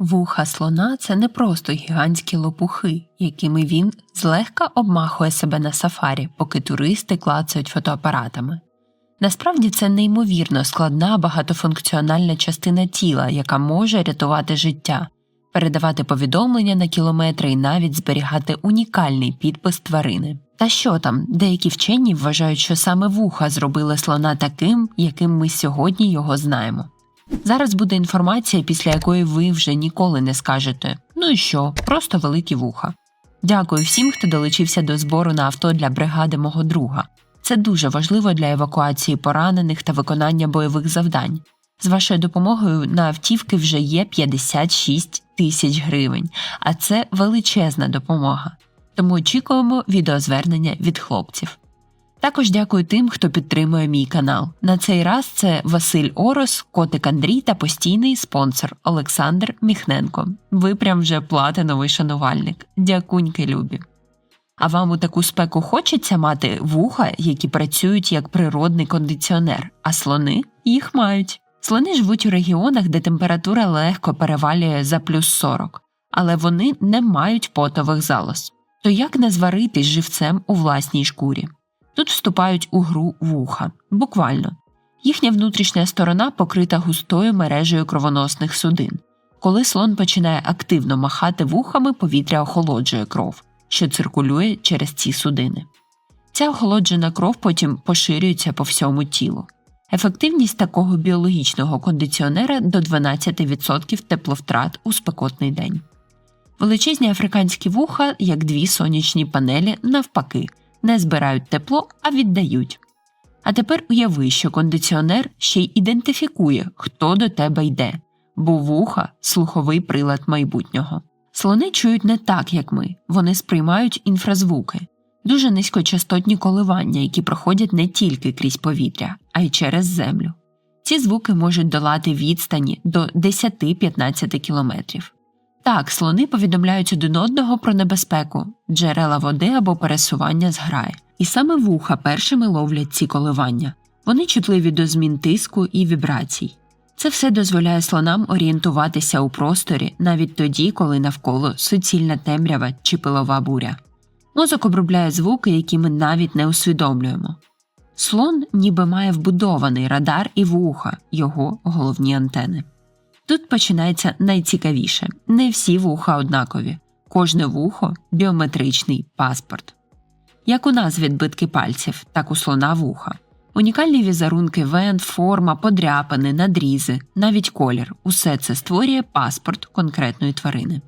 Вуха слона це не просто гігантські лопухи, якими він злегка обмахує себе на сафарі, поки туристи клацають фотоапаратами. Насправді це неймовірно складна багатофункціональна частина тіла, яка може рятувати життя, передавати повідомлення на кілометри і навіть зберігати унікальний підпис тварини. Та що там, деякі вчені вважають, що саме вуха зробили слона таким, яким ми сьогодні його знаємо. Зараз буде інформація, після якої ви вже ніколи не скажете ну і що, просто великі вуха. Дякую всім, хто долучився до збору на авто для бригади мого друга. Це дуже важливо для евакуації поранених та виконання бойових завдань. З вашою допомогою на автівки вже є 56 тисяч гривень, а це величезна допомога. Тому очікуємо відеозвернення від хлопців. Також дякую тим, хто підтримує мій канал. На цей раз це Василь Орос, Котик Андрій та постійний спонсор Олександр Міхненко. Ви прям вже платиновий шанувальник. Дякуньки, любі. А вам у таку спеку хочеться мати вуха, які працюють як природний кондиціонер, а слони їх мають. Слони живуть у регіонах, де температура легко перевалює за плюс 40, але вони не мають потових залоз. То як не зваритись живцем у власній шкурі? Тут вступають у гру вуха, буквально. Їхня внутрішня сторона покрита густою мережею кровоносних судин. Коли слон починає активно махати вухами, повітря охолоджує кров, що циркулює через ці судини. Ця охолоджена кров потім поширюється по всьому тілу. Ефективність такого біологічного кондиціонера до 12% тепловтрат у спекотний день. Величезні африканські вуха, як дві сонячні панелі, навпаки, не збирають тепло, а віддають. А тепер уяви, що кондиціонер ще й ідентифікує, хто до тебе йде, бо вуха слуховий прилад майбутнього. Слони чують не так, як ми, вони сприймають інфразвуки, дуже низькочастотні коливання, які проходять не тільки крізь повітря, а й через землю. Ці звуки можуть долати відстані до 10-15 кілометрів. Так, слони повідомляють один одного про небезпеку, джерела води або пересування зграї. І саме вуха першими ловлять ці коливання. Вони чутливі до змін тиску і вібрацій. Це все дозволяє слонам орієнтуватися у просторі навіть тоді, коли навколо суцільна темрява чи пилова буря. Мозок обробляє звуки, які ми навіть не усвідомлюємо. Слон ніби має вбудований радар і вуха, його головні антени. Тут починається найцікавіше не всі вуха однакові, кожне вухо біометричний паспорт. Як у нас відбитки пальців, так у слона вуха. Унікальні візерунки вен, форма, подряпини, надрізи, навіть колір усе це створює паспорт конкретної тварини.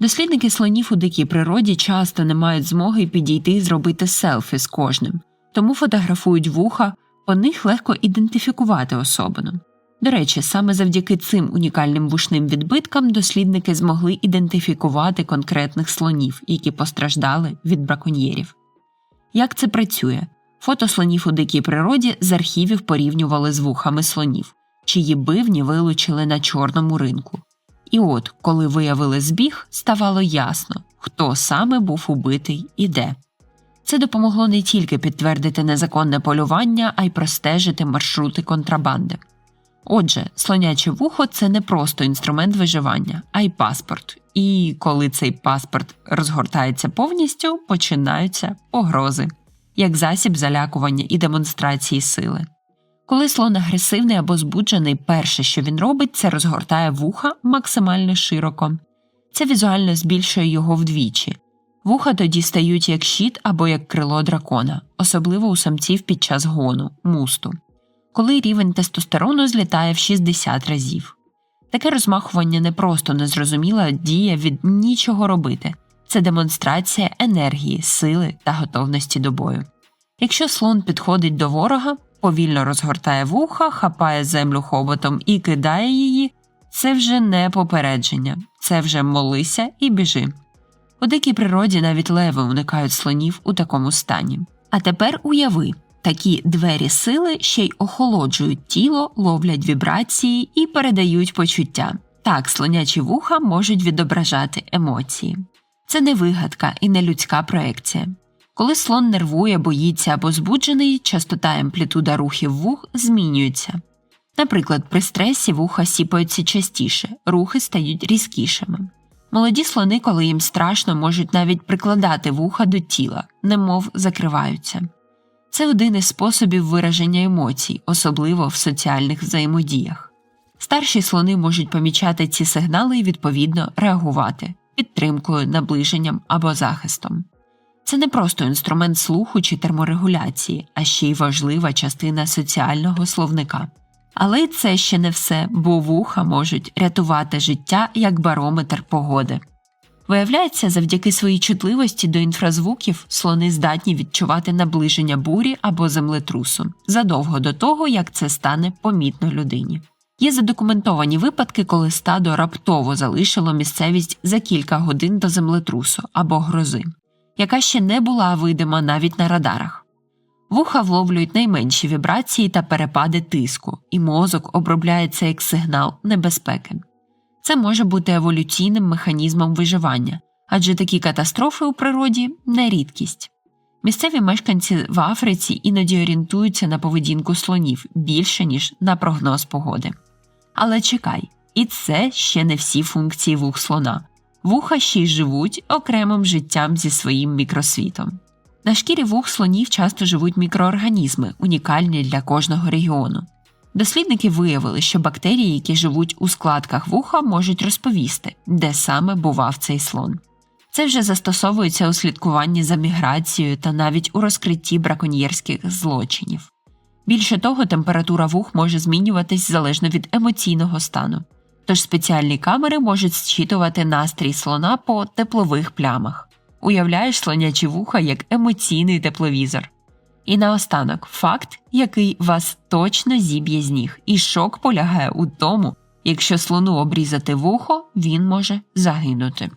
Дослідники слонів у дикій природі часто не мають змоги підійти і зробити селфі з кожним, тому фотографують вуха, по них легко ідентифікувати особину. До речі, саме завдяки цим унікальним вушним відбиткам дослідники змогли ідентифікувати конкретних слонів, які постраждали від браконьєрів. Як це працює? Фото слонів у дикій природі з архівів порівнювали з вухами слонів, чиї бивні вилучили на чорному ринку. І от, коли виявили збіг, ставало ясно, хто саме був убитий і де. Це допомогло не тільки підтвердити незаконне полювання, а й простежити маршрути контрабанди. Отже, слоняче вухо це не просто інструмент виживання, а й паспорт. І коли цей паспорт розгортається повністю, починаються погрози, як засіб залякування і демонстрації сили. Коли слон агресивний або збуджений, перше, що він робить, це розгортає вуха максимально широко. Це візуально збільшує його вдвічі. Вуха тоді стають як щит або як крило дракона, особливо у самців під час гону, мусту коли рівень тестостерону злітає в 60 разів. Таке розмахування не просто незрозуміла дія від нічого робити, це демонстрація енергії, сили та готовності до бою. Якщо слон підходить до ворога, повільно розгортає вуха, хапає землю хоботом і кидає її, це вже не попередження, це вже молися і біжи. У дикій природі навіть леви уникають слонів у такому стані. А тепер уяви, Такі двері сили ще й охолоджують тіло, ловлять вібрації і передають почуття. Так, слонячі вуха можуть відображати емоції. Це не вигадка і не людська проекція. Коли слон нервує, боїться або збуджений, частота амплітуда рухів вух змінюється. Наприклад, при стресі вуха сіпаються частіше, рухи стають різкішими. Молоді слони, коли їм страшно, можуть навіть прикладати вуха до тіла, немов закриваються. Це один із способів вираження емоцій, особливо в соціальних взаємодіях. Старші слони можуть помічати ці сигнали і відповідно реагувати підтримкою, наближенням або захистом. Це не просто інструмент слуху чи терморегуляції, а ще й важлива частина соціального словника. Але це ще не все, бо вуха можуть рятувати життя як барометр погоди. Виявляється, завдяки своїй чутливості до інфразвуків слони здатні відчувати наближення бурі або землетрусу задовго до того, як це стане помітно людині. Є задокументовані випадки, коли стадо раптово залишило місцевість за кілька годин до землетрусу або грози, яка ще не була видима навіть на радарах. Вуха вловлюють найменші вібрації та перепади тиску, і мозок обробляється як сигнал небезпеки. Це може бути еволюційним механізмом виживання, адже такі катастрофи у природі не рідкість. Місцеві мешканці в Африці іноді орієнтуються на поведінку слонів більше, ніж на прогноз погоди. Але чекай, і це ще не всі функції вух слона. Вуха ще й живуть окремим життям зі своїм мікросвітом. На шкірі вух слонів часто живуть мікроорганізми, унікальні для кожного регіону. Дослідники виявили, що бактерії, які живуть у складках вуха, можуть розповісти, де саме бував цей слон. Це вже застосовується у слідкуванні за міграцією та навіть у розкритті браконьєрських злочинів. Більше того, температура вух може змінюватись залежно від емоційного стану, тож спеціальні камери можуть зчитувати настрій слона по теплових плямах. Уявляєш слонячі вуха як емоційний тепловізор. І наостанок факт, який вас точно зіб'є з ніг, і шок полягає у тому, якщо слону обрізати вухо, він може загинути.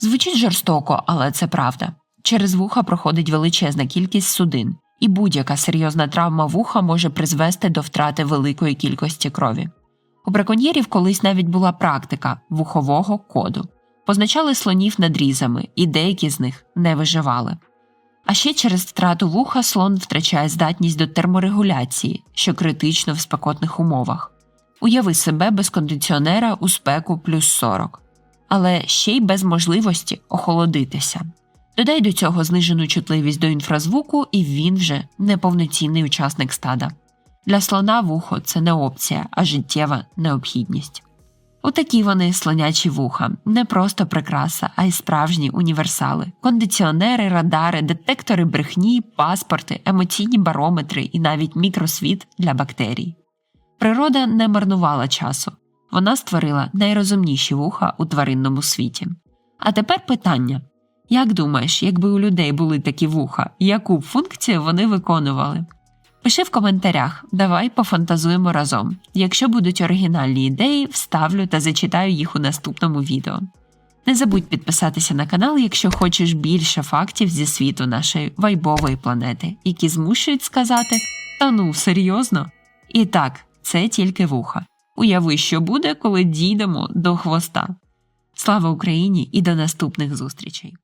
Звучить жорстоко, але це правда. Через вуха проходить величезна кількість судин, і будь-яка серйозна травма вуха може призвести до втрати великої кількості крові. У браконьєрів колись навіть була практика вухового коду, позначали слонів надрізами, і деякі з них не виживали. А ще через втрату вуха слон втрачає здатність до терморегуляції, що критично в спекотних умовах. Уяви себе без кондиціонера у спеку плюс 40, але ще й без можливості охолодитися. Додай до цього знижену чутливість до інфразвуку, і він вже неповноцінний учасник стада. Для слона вухо це не опція, а життєва необхідність. Отакі вони слонячі вуха, не просто прикраса, а й справжні універсали, кондиціонери, радари, детектори брехні, паспорти, емоційні барометри і навіть мікросвіт для бактерій. Природа не марнувала часу, вона створила найрозумніші вуха у тваринному світі. А тепер питання як думаєш, якби у людей були такі вуха, яку функцію вони виконували? Пиши в коментарях, давай пофантазуємо разом. Якщо будуть оригінальні ідеї, вставлю та зачитаю їх у наступному відео. Не забудь підписатися на канал, якщо хочеш більше фактів зі світу нашої вайбової планети, які змушують сказати Та ну, серйозно? І так, це тільки вуха. Уяви, що буде, коли дійдемо до хвоста. Слава Україні і до наступних зустрічей!